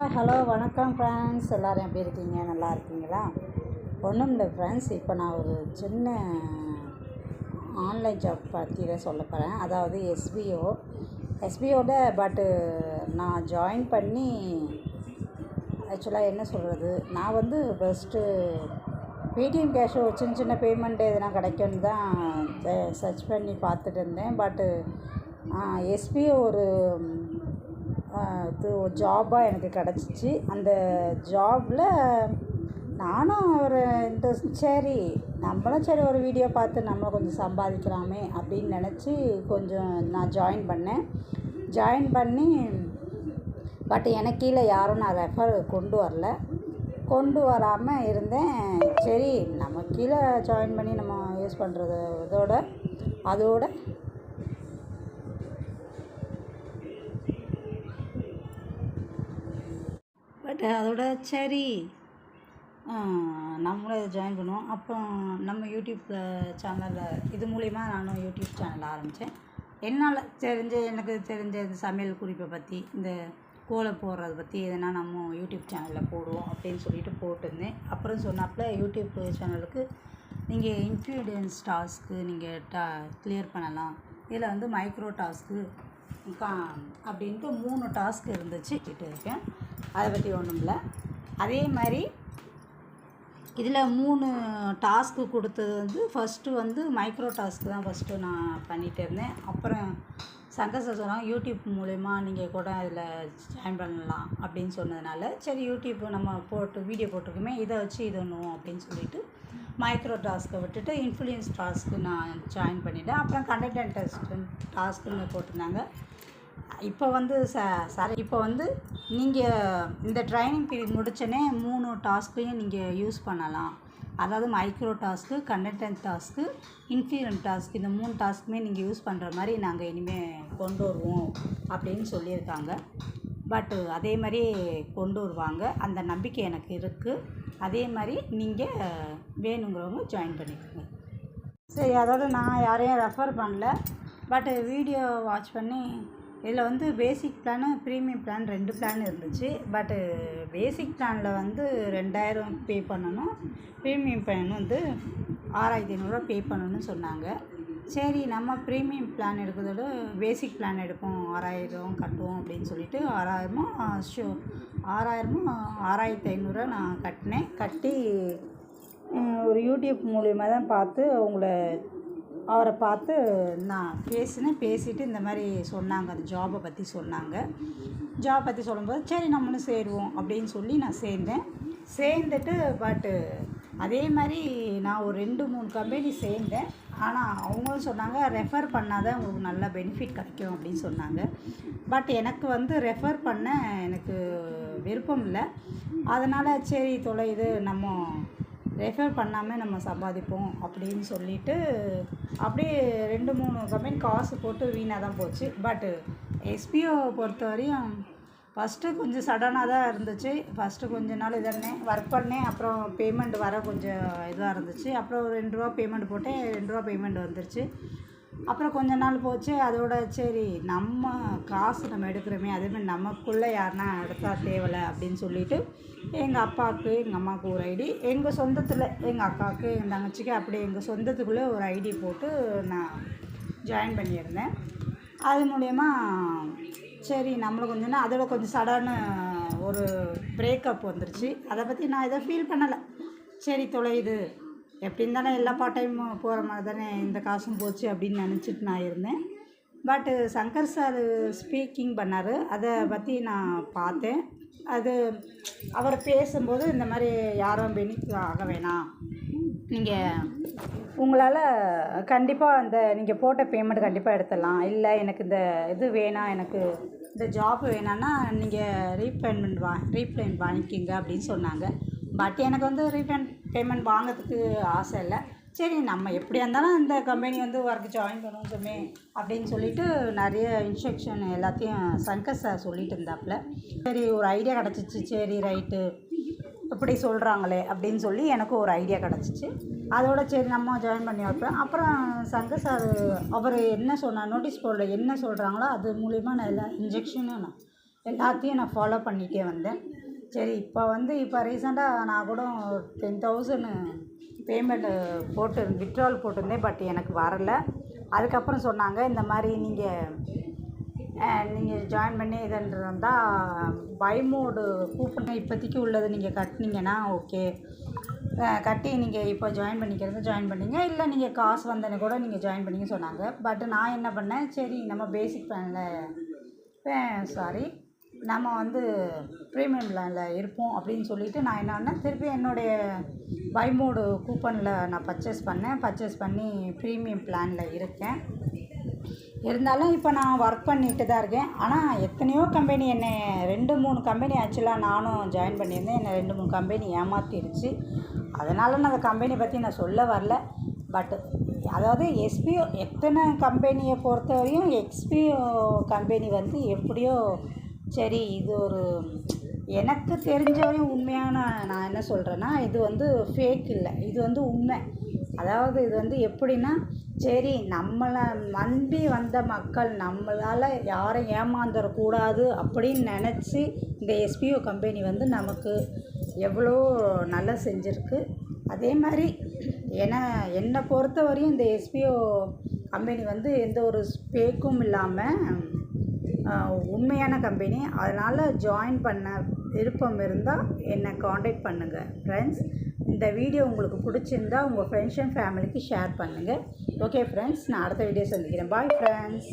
Hello வணக்கம் friends எல்லோரும் எப்படி இருக்கீங்க? நல்லா இருக்கீங்களா? ஒன்றும் இல்லை ஃப்ரெண்ட்ஸ் இப்போ நான் ஒரு சின்ன ஆன்லைன் ஜாப் பற்றி தான் சொல்ல போகிறேன் அதாவது எஸ்பிஓ எஸ்பிஓட பட்டு நான் ஜாயின் பண்ணி ஆக்சுவலாக என்ன சொல்கிறது நான் வந்து ஃபஸ்ட்டு பேடிஎம் கேஷோ சின்ன சின்ன பேமெண்ட் எதனா கிடைக்கும்னு தான் சர்ச் பண்ணி பார்த்துட்டு இருந்தேன். பட்டு எஸ்பிஓ ஒரு இது ஜாபாக எனக்கு கிடச்சிச்சு. அந்த ஜாபில் நானும் ஒரு இந்த சரி நம்மளும் சரி ஒரு வீடியோ பார்த்து நம்ம கொஞ்சம் சம்பாதிக்கலாமே அப்படின்னு நினச்சி கொஞ்சம் நான் ஜாயின் பண்ணேன். ஜாயின் பண்ணி பட் எனக்கு கீழே யாரும் நான் ரெஃபர் கொண்டு வரல. கொண்டு வராமல் இருந்தேன். சரி நம்ம கீழே ஜாயின் பண்ணி நம்ம யூஸ் பண்ணுறது இதோட அதோட பட் அதோட சரி. நம்மளும் இதை ஜாயின் பண்ணுவோம். அப்புறம் நம்ம யூடியூப்பில் சேனலில் இது மூலிமா நானும் யூடியூப் சேனல் ஆரம்பித்தேன் என்னால் தெரிஞ்ச எனக்கு தெரிஞ்ச இந்த சமையல் குறிப்பை பற்றி இந்த கோலை போடுறத பற்றி எதனா நம்ம யூடியூப் சேனலில் போடுவோம் அப்படின்னு சொல்லிட்டு போட்டிருந்தேன். அப்புறம் சொன்னாப்புல யூடியூப் சேனலுக்கு நீங்கள் இன்க்ரீடியன்ஸ் டாஸ்க்கு நீங்கள் டா கிளியர் பண்ணலாம். இதில் வந்து மைக்ரோ டாஸ்க்கு கா அப்படின்ட்டு மூணு டாஸ்க் இருந்துச்சு. கிட்ட இருக்கேன் அதை பற்றி ஒன்றும் இல்லை அதே மாதிரி இதில் மூணு டாஸ்க்கு கொடுத்தது வந்து ஃபஸ்ட்டு வந்து மைக்ரோ டாஸ்க் தான் ஃபஸ்ட்டு நான் பண்ணிகிட்டு இருந்தேன். அப்புறம் சங்கர் சார் சொன்னாங்க யூடியூப் மூலயமா நீங்கள் கூட அதில் ஜாயின் பண்ணலாம் அப்படின்னு சொன்னதுனால சரி யூடியூப் நம்ம போட்டு வீடியோ போட்டிருக்கோமே இதை வச்சு இது ஒன்றும் அப்படின்னு சொல்லிட்டு மைக்ரோ டாஸ்க்கை விட்டுட்டு இன்ஃப்ளூயன்ஸ் டாஸ்க்கு நான் ஜாயின் பண்ணிட்டேன். அப்புறம் கண்டென்ட் டெஸ்ட் டாஸ்க்குன்னு போட்டிருந்தாங்க. இப்போ வந்து ச சார் இப்போ வந்து நீங்கள் இந்த ட்ரைனிங் பீரியட் முடிச்சோடனே மூணு டாஸ்க்கையும் நீங்கள் யூஸ் பண்ணலாம். அதாவது micro task content task inference task இந்த மூணு டாஸ்க்குமே நீங்கள் யூஸ் பண்ணுற மாதிரி நாங்கள் இனிமேல் கொண்டு வருவோம் அப்படின்னு சொல்லியிருக்காங்க. பட்டு அதே மாதிரி கொண்டு வருவாங்க. அந்த நம்பிக்கை எனக்கு இருக்குது அதே மாதிரி நீங்கள் வேணுங்கிறவங்க ஜாயின் பண்ணிக்கோங்க. சரி அதாவது நான் யாரையும் ரெஃபர் பண்ணல. பட்டு வீடியோ வாட்ச் பண்ணி இதில் வந்து பேசிக் பிளானு ப்ரீமியம் பிளான் ரெண்டு பிளான் இருந்துச்சு. பட்டு பேசிக் பிளானில் வந்து ரெண்டாயிரம் பே பண்ணணும். ப்ரீமியம் பிளான் வந்து ஆறாயிரத்தி ஐநூறுரூவா பே பண்ணணும்னு சொன்னாங்க. சரி நம்ம ப்ரீமியம் பிளான் எடுக்கிறதோட பேசிக் பிளான் எடுப்போம். ஆறாயிரம் கட்டுவோம் அப்படின்னு சொல்லிட்டு ஆறாயிரமும் ஷோ ஆறாயிரமும் ஆறாயிரத்தி ஐநூறுரூவா நான் கட்டினேன். கட்டி ஒரு யூடியூப் மூலியமாக தான் பார்த்து அவங்கள அவரை பார்த்து நான் பேசினேன். பேசிவிட்டு இந்த மாதிரி சொன்னாங்க. அந்த ஜாபை பற்றி சொன்னாங்க. ஜாப் பற்றி சொல்லும்போது சரி நம்மளும் சேருவோம் அப்படின்னு சொல்லி நான் சேர்ந்தேன். சேர்ந்துட்டு பட்டு அதே மாதிரி நான் ஒரு ரெண்டு மூணு கம்பெனி சேர்ந்தேன். ஆனால் அவங்களும் சொன்னாங்க ரெஃபர் பண்ணால் தான் உங்களுக்கு நல்ல பெனிஃபிட் கிடைக்கும் அப்படின்னு சொன்னாங்க. பட் எனக்கு வந்து ரெஃபர் பண்ண எனக்கு விருப்பம் இல்லை. அதனால் சரி தொலை இது நம்ம ரெஃபர் பண்ணாமல் நம்ம சம்பாதிப்போம் அப்படின்னு சொல்லிட்டு அப்படியே ரெண்டு மூணு கம்பெனி காசு போட்டு வீணாக தான் போச்சு. பட்டு எஸ்பிஓ பொறுத்த வரையும் ஃபஸ்ட்டு கொஞ்சம் சடனாக தான் இருந்துச்சு. ஃபஸ்ட்டு கொஞ்ச நாள் இதன்னே ஒர்க் பண்ணேன். அப்புறம் பேமெண்ட் வர கொஞ்சம் இதாக இருந்துச்சு. அப்புறம் ஒரு ரெண்டு ரூபா பேமெண்ட் போட்டேன். ரெண்டு ரூபா பேமெண்ட் வந்துருச்சு. அப்புறம் கொஞ்ச நாள் போச்சு அதோட சரி நம்ம காசு நம்ம எடுக்கிறோமே அதேமாதிரி நமக்குள்ளே யாருன்னா எடுத்தால் தேவலை அப்படின்னு சொல்லிட்டு எங்கள் அப்பாவுக்கு எங்கள் அம்மாவுக்கு ஒரு ஐடி எங்கள் சொந்தத்தில் எங்கள் அக்காவுக்கு எங்கள் தங்கச்சிக்கு அப்படி எங்கள் சொந்தத்துக்குள்ளே ஒரு ஐடி போட்டு நான் ஜாயின் பண்ணியிருந்தேன். அது மூலயமா சரி நம்மளும் கொஞ்சம் அதோட கொஞ்சம் சடனு ஒரு பிரேக்கப் வந்துருச்சு. அதை பற்றி நான் எதை ஃபீல் பண்ணலை. சரி தொலையுது எப்படின்னு தானே எல்லா பார்ட் டைமும் போகிற மாதிரி தானே இந்த காசும் போச்சு அப்படின்னு நினச்சிட்டு நான் இருந்தேன். பட்டு சங்கர் சார் ஸ்பீக்கிங் பண்ணார். அதை பற்றி நான் பார்த்தேன். அது அவர் பேசும்போது இந்த மாதிரி யாரும் பெனிஃபிட் ஆக வேணாம். நீங்கள் உங்களால் கண்டிப்பாக அந்த நீங்கள் போட்ட பேமெண்ட் கண்டிப்பாக எடுத்துடலாம். இல்லை எனக்கு இந்த இது வேணாம் எனக்கு இந்த ஜாப் வேணான்னா நீங்கள் ரீபேமெண்ட் வா ரீப்ளைண்ட் வாங்கிக்கிங்க அப்படின்னு சொன்னாங்க. பட் எனக்கு வந்து ரீஃபண்ட் பேமெண்ட் வாங்கிறதுக்கு ஆசை இல்லை. சரி நம்ம எப்படியா இருந்தாலும் இந்த கம்பெனி வந்து ஒர்க் ஜாயின் பண்ணுவோமே அப்படின்னு சொல்லிட்டு நிறைய இன்ஸ்ட்ரக்ஷன் எல்லாத்தையும் சங்கர் சார் சொல்லிட்டு இருந்தாப்புல. சரி ஒரு ஐடியா கிடச்சிச்சு. சரி ரைட்டு இப்படி சொல்கிறாங்களே அப்படின்னு சொல்லி எனக்கு ஒரு ஐடியா கிடச்சிச்சு. அதோட சரி நம்ம ஜாயின் பண்ணி வைப்பேன் அப்புறம் சங்கர் சார் அவர் என்ன சொன்னார் நோட்டீஸ் போர்டில் என்ன சொல்கிறாங்களோ அது மூலிமா நான் எல்லா இன்ஜெக்ஷனும் நான் எல்லாத்தையும் நான் ஃபாலோ பண்ணிகிட்டே வந்தேன். சரி இப்போ வந்து இப்போ ரீசெண்டாக நான் கூட டென் தௌசண்ட் பேமெண்ட்டு போட்டு விட்ரால் போட்டிருந்தேன் பட் எனக்கு வரல. அதுக்கப்புறம் சொன்னாங்க இந்த மாதிரி நீங்கள் நீங்கள் ஜாயின் பண்ணி இதுன்றதா பைமோடு கூப்பன் இப்போதைக்கு உள்ளது நீங்கள் கட்டினீங்கன்னா ஓகே கட்டி நீங்கள் இப்போ ஜாயின் பண்ணிக்கிறது ஜாயின் பண்ணிங்க. இல்லை நீங்கள் காசு வந்தேன்னு கூட நீங்கள் ஜாயின் பண்ணிங்க சொன்னாங்க. பட் நான் என்ன பண்ணேன் சரி நம்ம பேசிக் பிளானில் சாரி நம்ம வந்து ப்ரீமியம் பிளானில் இருப்போம் அப்படின்னு சொல்லிவிட்டு நான் என்ன திருப்பி என்னுடைய வைமோடு கூப்பனில் நான் பர்ச்சேஸ் பண்ணேன். பர்ச்சேஸ் பண்ணி ப்ரீமியம் பிளானில் இருக்கேன். இருந்தாலும் இப்போ நான் ஒர்க் பண்ணிட்டு தான் இருக்கேன். ஆனால் எத்தனையோ கம்பெனி என்னை ரெண்டு மூணு கம்பெனி ஆக்சுவலாக நானும் ஜாயின் பண்ணியிருந்தேன். என்னை ரெண்டு மூணு கம்பெனி ஏமாற்றிருச்சு அதனால் நான் அந்த கம்பெனி பற்றி நான் சொல்ல வரல. பட் அதாவது எஸ்பிஓ எத்தனை கம்பெனியை பொறுத்தவரையும் எக்ஸ்பிஓ கம்பெனி வந்து எப்படியோ சரி இது ஒரு எனக்கு தெரிஞ்ச வரையும் உண்மையான நான் என்ன சொல்கிறேன்னா இது வந்து ஃபேக் இல்லை. இது வந்து உண்மை. அதாவது இது வந்து எப்படின்னா சரி நம்மளை நம்பி வந்த மக்கள் நம்மளால் யாரும் ஏமாந்துடக்கூடாது அப்படின்னு நினச்சி இந்த எஸ்பிஓ கம்பெனி வந்து நமக்கு எவ்வளோ நல்லா செஞ்சுருக்கு. அதே மாதிரி என என்னை பொறுத்த வரையும் இந்த எஸ்பிஓ கம்பெனி வந்து எந்த ஒரு ஸ்பேக்கும் இல்லாமல் உண்மையான கம்பெனி அதனால் ஜாயின் பண்ண விருப்பம் இருந்தால் என்னை காண்டாக்ட் பண்ணுங்கள் ஃப்ரெண்ட்ஸ் இந்த வீடியோ உங்களுக்கு பிடிச்சிருந்தா உங்கள் ஃப்ரெண்ட்ஸ் அண்ட் ஃபேமிலிக்கு ஷேர் பண்ணுங்கள் ஓகே ஃப்ரெண்ட்ஸ் நான் அடுத்த வீடியோ சந்திக்கிறேன். Bye friends